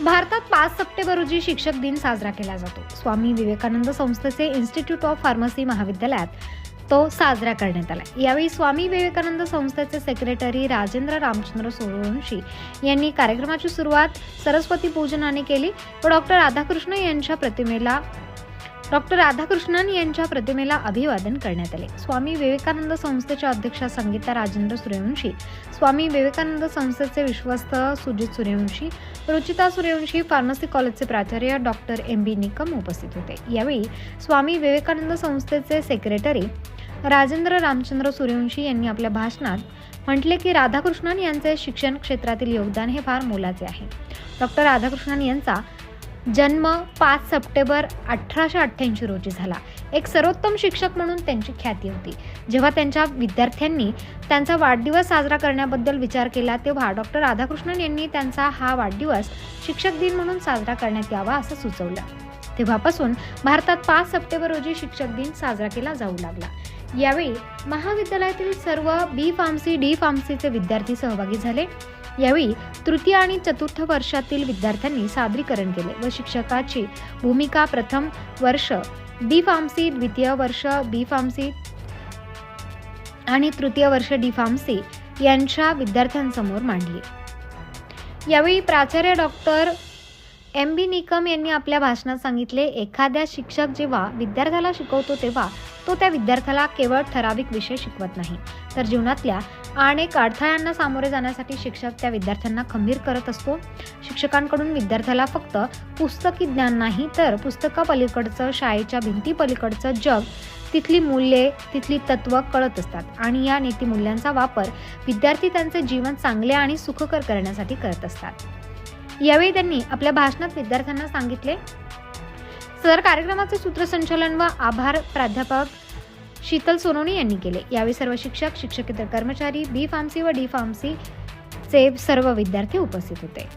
भारतात पाच सप्टेंबर रोजी शिक्षक दिन साजरा केला जातो. स्वामी विवेकानंद संस्थेचे इन्स्टिट्यूट ऑफ फार्मसी महाविद्यालयात तो साजरा करण्यात आला. यावेळी स्वामी विवेकानंद संस्थेचे सेक्रेटरी राजेंद्र रामचंद्र सूर्यवंशी यांनी कार्यक्रमाची सुरुवात सरस्वती पूजनाने केली. व डॉक्टर राधाकृष्ण यांच्या प्रतिमेला डॉक्टर राधाकृष्णन यांच्या प्रतिमेला अभिवादन करण्यात आले. स्वामी विवेकानंद संस्थेच्या अध्यक्षा संगीता राजेंद्र सूर्यवंशी स्वामी विवेकानंद संस्थेचे विश्वस्त सुजित सूर्यवंशी रुचिता सूर्यवंशी फार्मसी कॉलेजचे प्राचार्य डॉक्टर एम बी निकम उपस्थित होते. यावेळी स्वामी विवेकानंद संस्थेचे सेक्रेटरी राजेंद्र रामचंद्र सूर्यवंशी यांनी आपल्या भाषणात म्हटले की राधाकृष्णन यांचे शिक्षण क्षेत्रातील योगदान हे फार मोलाचे आहे. डॉक्टर राधाकृष्णन यांचा जन्म पाच सप्टेंबर अठराशे अठ्ठ्याऐंशी रोजी झाला. एक सर्वोत्तम शिक्षक म्हणून त्यांची ख्याती होती. जेव्हा त्यांच्या विद्यार्थ्यांनी त्यांचा वाढदिवस साजरा करण्याबद्दल विचार केला तेव्हा डॉक्टर राधाकृष्णन यांनी त्यांचा हा वाढदिवस शिक्षक दिन म्हणून साजरा करण्यात यावा असं सुचवलं. तेव्हापासून भारतात पाच सप्टेंबर रोजी शिक्षक दिन साजरा केला जाऊ लागला. यावेळी महाविद्यालयातील सर्व बी फार्मसी डी फार्मसीचे विद्यार्थी सहभागी झाले. यावेळी तृतीय आणि चतुर्थ वर्षातील विद्यार्थ्यांनी सादरीकरण केले व शिक्षकाची भूमिका प्रथम वर्ष बी फार्मसी द्वितीय वर्ष बी फार्मसी आणि तृतीय वर्ष डी फार्मसी यांच्या विद्यार्थ्यांसमोर मांडली. यावेळी प्राचार्य डॉक्टर एम बी निकम यांनी आपल्या भाषणात सांगितले एखाद्या शिक्षक जेव्हा विद्यार्थ्याला शिकवतो तेव्हा तो त्या विद्यार्थ्याला केवळ ठराविक विषय शिकवत नाही. तर जीवनातल्या अनेक अडथळ्यांना सामोरे जाण्यासाठी शिक्षक त्या विद्यार्थ्यांना खंबीर करत असतो. शिक्षकांकडून विद्यार्थ्याला फक्त पुस्तकी ज्ञान नाही तर पुस्तकापलीकडचं शाळेच्या भिंतीपलीकडचं जग तिथली मूल्ये तिथली तत्त्व कळत असतात. आणि या नीतिमूल्यांचा वापर विद्यार्थी त्यांचे जीवन चांगले आणि सुखकर करण्यासाठी करत असतात. यावेळी त्यांनी आपल्या भाषणात विद्यार्थ्यांना सांगितले. सदर कार्यक्रमाचे सूत्रसंचालन व आभार प्राध्यापक शीतल सोनोनी यांनी केले. यावेळी सर्व शिक्षक शिक्षकेतर कर्मचारी बी फार्मसी व डी फार्मसी चे सर्व विद्यार्थी उपस्थित होते.